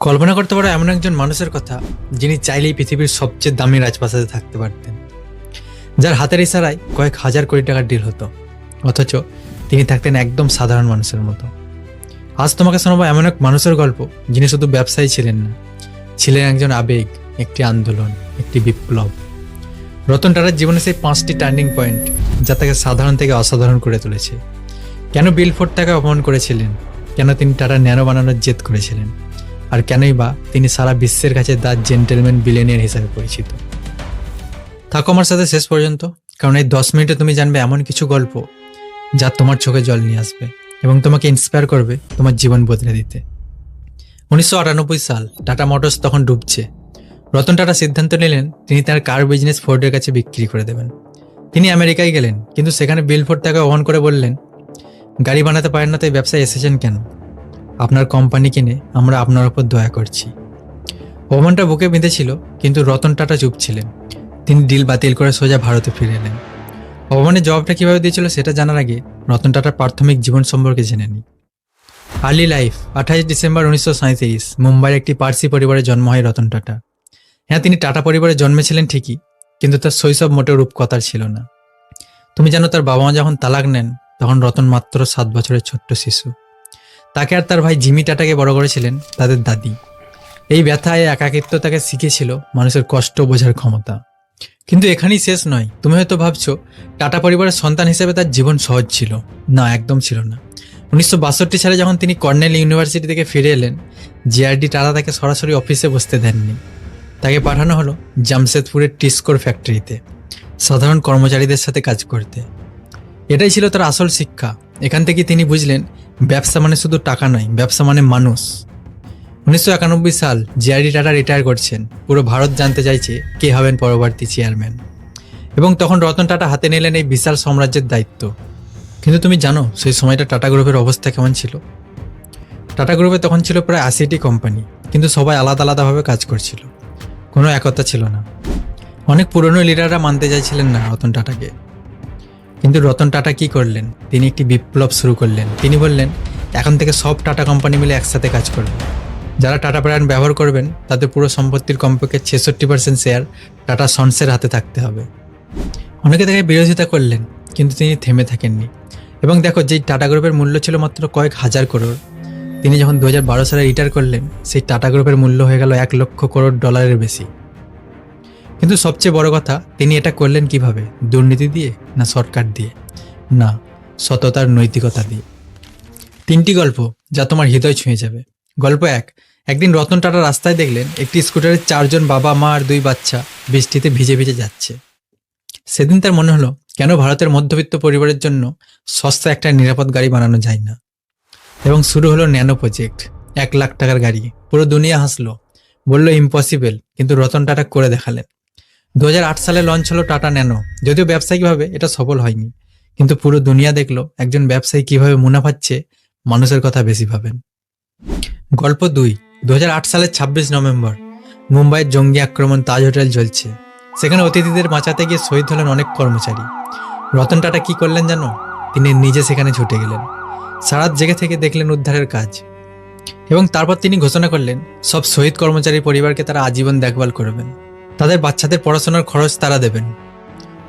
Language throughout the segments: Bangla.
কল্পনা করতে পারো, এমন একজন মানুষের কথা যিনি চাইলেই পৃথিবীর সবচেয়ে দামি রাজপ্রাসাদে থাকতে পারতেন। যার হাতের ইশারায় কয়েক হাজার কোটি টাকার ডিল হতো। অথচ তিনি থাকতেন একদম সাধারণ মানুষের মতো। আজ তোমাকে শোনাবো এমন এক মানুষের গল্প যিনি শুধু ব্যবসায়ী ছিলেন না, ছিলেন একজন আবেগ, একটি আন্দোলন, একটি বিপ্লব। রতন টাটার জীবনে সেই পাঁচটি টার্নিং পয়েন্ট যা তাকে সাধারণ থেকে অসাধারণ করে তুলেছে। কেন বিল ফোর্ড তাকে অপমান করেছিলেন? কেন তিনি টাটা ন্যানো বানানোর জেদ করেছিলেন? আর কেনই বা তিনি সারা বিশ্বের কাছে দ্য জেন্টেলম্যান বিলেনিয়ার হিসাবে পরিচিত। থাকো আমার সাথে শেষ পর্যন্ত, কারণ এই দশ মিনিটে তুমি জানবে এমন কিছু গল্প যা তোমার চোখে জল নিয়ে আসবে এবং তোমাকে ইন্সপায়ার করবে তোমার জীবন বদলে দিতে। উনিশশো আটানব্বই সাল টাটা মোটরস তখন ডুবছে। রতন টাটা সিদ্ধান্ত নিলেন তিনি তার কার বিজনেস ফোর্ডের কাছে বিক্রি করে দেবেন। তিনি আমেরিকায় গেলেন, কিন্তু সেখানে বিল ফোর্ড তাকে অন করে বললেন, গাড়ি বানাতে পারেন না তাই ব্যবসায় এসেছেন কেন? আপনার কোম্পানি কিনে আমরা আপনার উপর দয়া করছি। অপমানটা বুকে বেঁধেছিল, কিন্তু রতন টাটা চুপ ছিলেন। তিনি ডিল বাতিল করে সোজা ভারতে ফিরে এলেন। অপমানের জবাবটা কীভাবে দিয়েছিল সেটা জানার আগে রতন টাটার প্রাথমিক জীবন সম্পর্কে জেনে নিই। আর্লি লাইফ, আঠাইশ ডিসেম্বর উনিশশো সাঁত্রিশ মুম্বাইয়ের একটি পার্সি পরিবারে জন্ম হয় রতন টাটা। হ্যাঁ তিনি টাটা পরিবারে জন্মেছিলেন ঠিকই, কিন্তু তার শৈশব মোটেও রূপকথার ছিল না। তুমি জানো তার বাবা মা যখন তালাক নেন, তখন রতন মাত্র সাত বছরের ছোট্ট শিশু। তাকে আর তার ভাই জিমি টাটাকে বড় করেছিলেন তাদের দাদি। এই ব্যথায় একাকিত্ব তাকে শিখেছিল মানুষের কষ্ট বোঝার ক্ষমতা। কিন্তু এখানেই শেষ নয়। তুমি হয়তো ভাবছ, টাটা পরিবারের সন্তান হিসেবে তার জীবন সহজ ছিল। না, একদম ছিল না। উনিশশো বাষট্টি সালে যখন তিনি কর্নেল ইউনিভার্সিটি থেকে ফিরে এলেন, জিআরডি টাটা তাকে সরাসরি অফিসে বসতে দেননি। তাকে পাঠানো হলো জামশেদপুরের টিস্কোর ফ্যাক্টরিতে, সাধারণ কর্মচারীদের সাথে কাজ করতে। এটাই ছিল তার আসল শিক্ষা। এখান থেকে তিনি বুঝলেন ব্যবসা মানে শুধু টাকা নয়, ব্যবসা মানে মানুষ। উনিশশো একানব্বই সাল জিআরডি টাটা রিটায়ার করছেন। পুরো ভারত জানতে চাইছে কে হবেন পরবর্তী চেয়ারম্যান এবং তখন রতন টাটা হাতে নিলেন এই বিশাল সাম্রাজ্যের দায়িত্ব। কিন্তু তুমি জানো, সেই সময়টা টাটা গ্রুপের অবস্থা কেমন ছিল? টাটা গ্রুপে তখন ছিল প্রায় আশিটি কোম্পানি কিন্তু সবাই আলাদা আলাদাভাবে কাজ করছিল। কোনো একতা ছিল না। অনেক পুরনো লিডাররা মানতে চাইছিলেন না রতন টাটাকে। কিন্তু রতন টাটা কি করলেন? তিনি একটি বিপ্লব শুরু করলেন। তিনি বললেন, এখন থেকে সব টাটা কোম্পানি মিলে একসাথে কাজ করবে। যারা টাটা ব্র্যান্ড ব্যবহার করবেন, তাদের পুরো সম্পত্তির কমপক্ষে ছেষট্টি পার্সেন্ট শেয়ার টাটা সন্সের হাতে থাকতে হবে। অনেকে তাকে বিরোধিতা করলেন, কিন্তু তিনি থেমে থাকেননি। এবং দেখো, যেই টাটা গ্রুপের মূল্য ছিল মাত্র কয়েক হাজার করোড়, তিনি যখন দু হাজার বারো সালে রিটায়ার করলেন, সেই টাটা গ্রুপের মূল্য হয়ে গেল এক লক্ষ করোড় ডলারের বেশি। কিন্তু সবচেয়ে বড় কথা, তিনি এটা করলেন কীভাবে? দুর্নীতি দিয়ে না সরকার দিয়ে? না, সততার নৈতিকতা দিয়ে। তিনটি গল্প যা তোমার হৃদয় ছুঁয়ে যাবে। গল্প এক, একদিন রতন টাটা রাস্তায় দেখলেন একটি স্কুটারে চারজন বাবা, মা আর দুই বাচ্চা বৃষ্টিতে ভিজে ভিজে যাচ্ছে। সেদিন তার মনে হলো, কেন ভারতের মধ্যবিত্ত পরিবারের জন্য সস্তা একটা নিরাপদ গাড়ি বানানো যায় না? এবং শুরু হলো ন্যানো প্রজেক্ট, এক লাখ টাকার গাড়ি, পুরো দুনিয়া হাসলো। বলল, ইম্পসিবল। কিন্তু রতন টাটা করে দেখালেন। দু হাজার আট সালে লঞ্চ হলো টাটা ন্যানো যদিও ব্যবসায়িকভাবে এটা সফল হয়নি, কিন্তু পুরো দুনিয়া দেখল একজন ব্যবসায়ী কীভাবে মুনাফাচ্ছে মানুষের কথা বেশি ভাবেন। গল্প দুই দু সালের ছাব্বিশ নভেম্বর, মুম্বাইয়ের জঙ্গি আক্রমণ তাজ হোটেল চলছে সেখানে অতিথিদের বাঁচাতে গিয়ে শহীদ হলেন অনেক কর্মচারী। রতন টাটা কি করলেন জানো? তিনি নিজে সেখানে ছুটে গেলেন। সারাত জেগে থেকে দেখলেন উদ্ধারের কাজ। এবং তারপর তিনি ঘোষণা করলেন, সব শহীদ কর্মচারী পরিবারকে তারা আজীবন দেখভাল করবেন। তাদের বাচ্চাদের পড়াশোনার খরচ তারা দেবেন।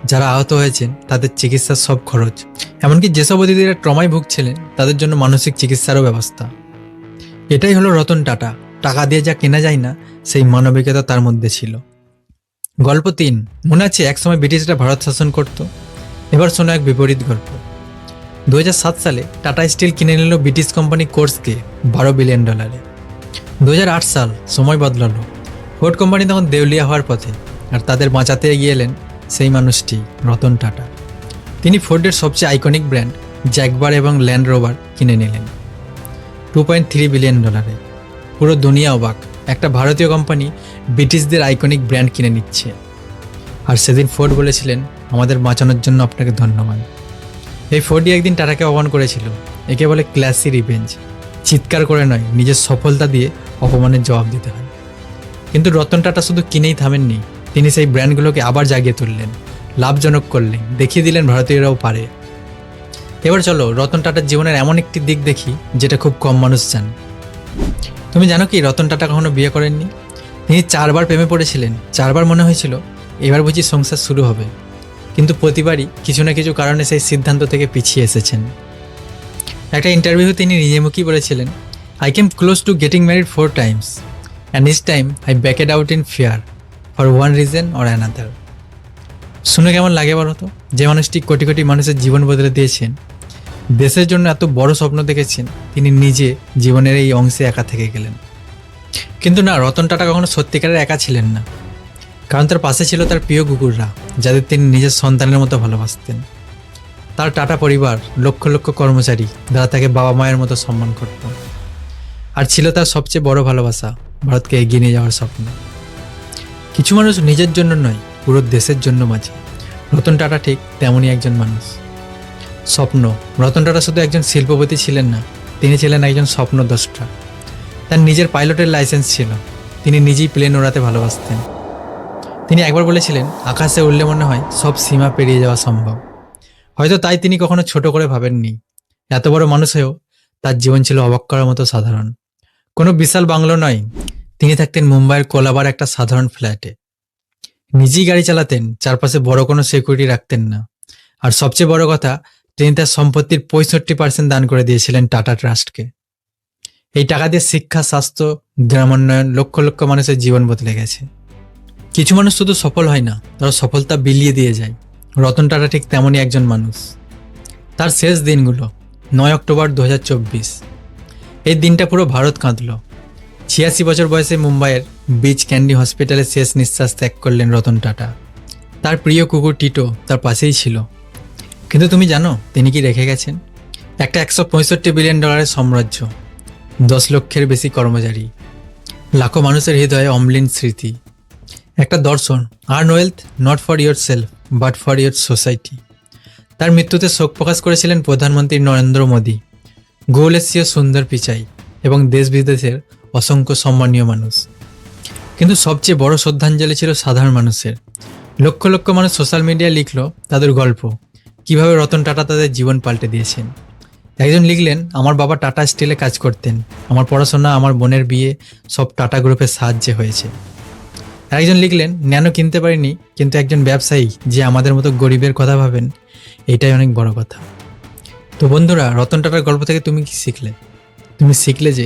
যারা আহত হয়েছেন, তাদের চিকিৎসার সব খরচ। এমনকি যেসব অতিথিরা ট্রমায় ভুগছিলেন, তাদের জন্য মানসিক চিকিৎসারও ব্যবস্থা। এটাই হলো রতন টাটা। টাকা দিয়ে যা কেনা যায় না, সেই মানবিকতা তার মধ্যে ছিল। গল্প তিন। মনে আছে একসময় ব্রিটিশরা ভারত শাসন করত? এবার শোনো এক বিপরীত গল্প। দু হাজার সাত সালে টাটা স্টিল কিনে নিল ব্রিটিশ কোম্পানি কোর্সকে, বারো বিলিয়ন ডলারে। দু হাজার আট সাল, সময় বদলালো। ফোর্ড কোম্পানি তখন দেউলিয়া হওয়ার পথে আর তাদের বাঁচাতে এগিয়ে এলেন সেই মানুষটি, রতন টাটা। তিনি ফোর্ডের সবচেয়ে আইকনিক ব্র্যান্ড জ্যাকবার এবং ল্যান্ড রোভার কিনে নিলেন। টু পয়েন্ট থ্রি বিলিয়ন ডলারে। পুরো দুনিয়া অবাক। একটা ভারতীয় কোম্পানি ব্রিটিশদের আইকনিক ব্র্যান্ড কিনে নিচ্ছে। আর সেদিন ফোর্ড বলেছিলেন, আমাদের বাঁচানোর জন্য আপনাকে ধন্যবাদ। এই ফোর্ডই একদিন টাটাকে অপমান করেছিল। একে বলে ক্লাসি রিভেঞ্জ। চিৎকার করে নয়, নিজের সফলতা দিয়ে অপমানের জবাব দিতে হয়। কিন্তু রতন টাটা শুধু কিনেই থামেননি, তিনি সেই ব্র্যান্ডগুলোকে আবার জাগিয়ে তুললেন, লাভজনক করলেন, দেখিয়ে দিলেন ভারতীয়রাও পারে। এবার চলো রতন টাটার জীবনের এমন একটি দিক দেখি, যেটা খুব কম মানুষ জানে। তুমি জানো কি রতন টাটা কখনো বিয়ে করেননি? তিনি চারবার প্রেমে পড়েছিলেন, চারবার মনে হয়েছিল, এবার বুঝি সংসার শুরু হবে। কিন্তু প্রতিবারই কিছু না কিছু কারণে সেই সিদ্ধান্ত থেকে পিছিয়ে এসেছেন। একটা ইন্টারভিউ তিনি নিজে মুখেই বলেছিলেন I came close to getting married four times and this time I backed out in fear for one reason or another শুনে কেমন লাগে বলো তো? যে মানুষটি কোটি কোটি মানুষের জীবন বদলে দিয়েছেন। দেশের জন্য এত বড় স্বপ্ন দেখেছেন, তিনি নিজে জীবনের এই অংশে একা থেকে গেলেন। কিন্তু না, রতন টাটা কখনো সত্যিকারের একা ছিলেন না। কারণ তার পাশে ছিল তার প্রিয় কুকুররা, যাদের তিনি নিজের সন্তানের মতো ভালোবাসতেন। তার টাটা পরিবার, লক্ষ লক্ষ কর্মচারী, যারা তাকে বাবা মায়ের মতো সম্মান করত আর ছিল তার সবচেয়ে বড় ভালোবাসা ভারতকে এগিয়ে নিয়ে যাওয়ার স্বপ্ন। কিছু মানুষ নিজের জন্য নয়, পুরো দেশের জন্য বাঁচে রতন টাটা ঠিক তেমনই একজন মানুষ। স্বপ্ন, রতন টাটা শুধু একজন শিল্পপতি ছিলেন না, তিনি ছিলেন একজন স্বপ্ন স্বপ্নদ্রষ্টা। তার নিজের পাইলটের লাইসেন্স ছিল, তিনি নিজেই প্লেন ওড়াতে ভালোবাসতেন। তিনি একবার বলেছিলেন, আকাশে উঠলে মনে হয় সব সীমা পেরিয়ে যাওয়া সম্ভব। হয়তো তাই তিনি কখনো ছোট করে ভাবেননি। এত বড় মানুষ হয়েও তার জীবন ছিল অবাক করার মতো সাধারণ। কোনো বিশাল বাংলো নয়। তিনি থাকতেন মুম্বাইয়ের কোলাবার একটা সাধারণ ফ্ল্যাটে। নিজেই গাড়ি চালাতেন, চারপাশে বড় কোনো সিকিউরিটি রাখতেন না। আর সবচেয়ে বড় কথা, তিনি তার সম্পত্তির পঁয়ষট্টি পার্সেন্ট দান করে দিয়েছিলেন টাটা ট্রাস্টকে। এই টাকা দিয়ে শিক্ষা, স্বাস্থ্য, গ্রামোন্নয়ন, লক্ষ লক্ষ মানুষের জীবন বদলে গেছে। কিছু মানুষ শুধু সফল হয় না, তারা সফলতা বিলিয়ে দিয়ে যায়। রতন টাটা ঠিক তেমনই একজন মানুষ। তার শেষ দিনগুলো, নয় অক্টোবর দু হাজার চব্বিশ। এই দিনটা পুরো ভারত কাঁদল। ছিয়াশি বছর বয়সে মুম্বাইয়ের বিচ ক্যান্ডি হসপিটালে শেষ নিঃশ্বাস ত্যাগ করলেন রতন টাটা। তার প্রিয় কুকুর টিটো তার পাশেই ছিল। কিন্তু তুমি জানো, তিনি কি রেখে গেছেন? একটা একশো পঁয়ষট্টি বিলিয়ন ডলারের সাম্রাজ্য, দশ লক্ষের বেশি কর্মচারী, লাখো মানুষের হৃদয়ে অম্লিন স্মৃতি। একটা দর্শন, আর wealth not for yourself but for your society তার মৃত্যুতে শোক প্রকাশ করেছিলেন প্রধানমন্ত্রী নরেন্দ্র মোদী। গৌলেশীয় সুন্দর পিচাই এবং দেশ বিদেশের অসংখ্য সম্মানীয় মানুষ। কিন্তু সবচেয়ে বড় শ্রদ্ধাঞ্জলি ছিল সাধারণ মানুষের। লক্ষ লক্ষ মানুষ সোশ্যাল মিডিয়ায় লিখল তাদের গল্প, কীভাবে রতন টাটা তাদের জীবন পাল্টে দিয়েছেন। একজন লিখলেন, আমার বাবা টাটা স্টিলে কাজ করতেন, আমার পড়াশোনা, আমার বোনের বিয়ে, সব টাটা গ্রুপের সাহায্যে হয়েছে। একজন লিখলেন, ন্যানো কিনতে পারিনি, কিন্তু একজন ব্যবসায়ী যে আমাদের মতো গরিবের কথা ভাবেন, এটাই অনেক বড় কথা। তো বন্ধুরা, রতন টাটার গল্প থেকে তুমি কি শিখলে? তুমি শিখলে যে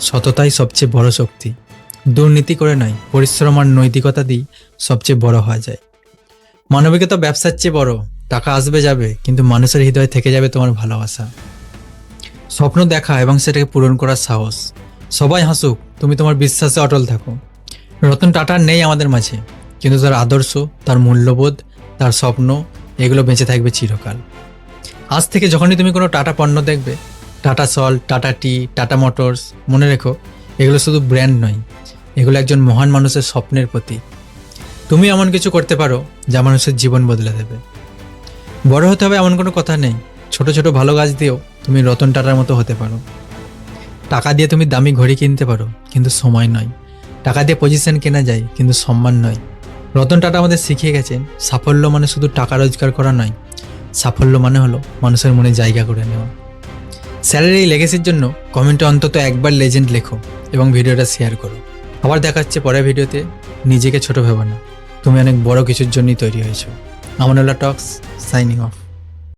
সততাই সবচেয়ে বড় শক্তি। দুর্নীতি করে নয়, পরিশ্রম আর নৈতিকতা দিয়ে সবচেয়ে বড় হওয়া যায়। মানবিকতা ব্যবসার চেয়ে বড়, টাকা আসবে যাবে, কিন্তু মানুষের হৃদয়ে থেকে যাবে তোমার ভালোবাসা। স্বপ্ন দেখা এবং সেটাকে পূরণ করার সাহস। সবাই হাসুক, তুমি তোমার বিশ্বাসে অটল থাকো। রতন টাটা নেই আমাদের মাঝে, কিন্তু তার আদর্শ, তার মূল্যবোধ, তার স্বপ্ন, এগুলো বেঁচে থাকবে চিরকাল। আজ থেকে যখনই তুমি কোনো টাটা পণ্য দেখবে, Tata salt, Tata tea, Tata motors, মনে রেখো, এগুলো শুধু ব্র্যান্ড নয়, এগুলো একজন মহান মানুষের স্বপ্নের প্রতি তুমি এমন কিছু করতে পারো যা মানুষের জীবন বদলে দেবে। বড় হতে হবে এমন কোনো কথা নেই, ছোট ছোট ভালো গাছ দিয়েও তুমি রতন টাটার মতো হতে পারো। টাকা দিয়ে তুমি দামি ঘড়ি কিনতে পারো, কিন্তু সময় নয়। টাকা দিয়ে পজিশন কেনা যায়, কিন্তু সম্মান নয়। রতন টাটা আমাদের শিখিয়ে গেছেন সাফল্য মানে শুধু টাকা রোজগার করা নয় সাফল্য মানে হলো মানুষের মনে জায়গা করে নেওয়া। স্যারের এই লেগেসির জন্য কমেন্টে অন্তত একবার লেজেন্ড লেখো এবং ভিডিওটা শেয়ার করো। আবার দেখাচ্ছে পরের ভিডিওতে। নিজেকে ছোট ভেবো না। তুমি অনেক বড় কিছুর জন্যই তৈরি হয়েছো। আমানুল্লাহ টক্স সাইনিং অফ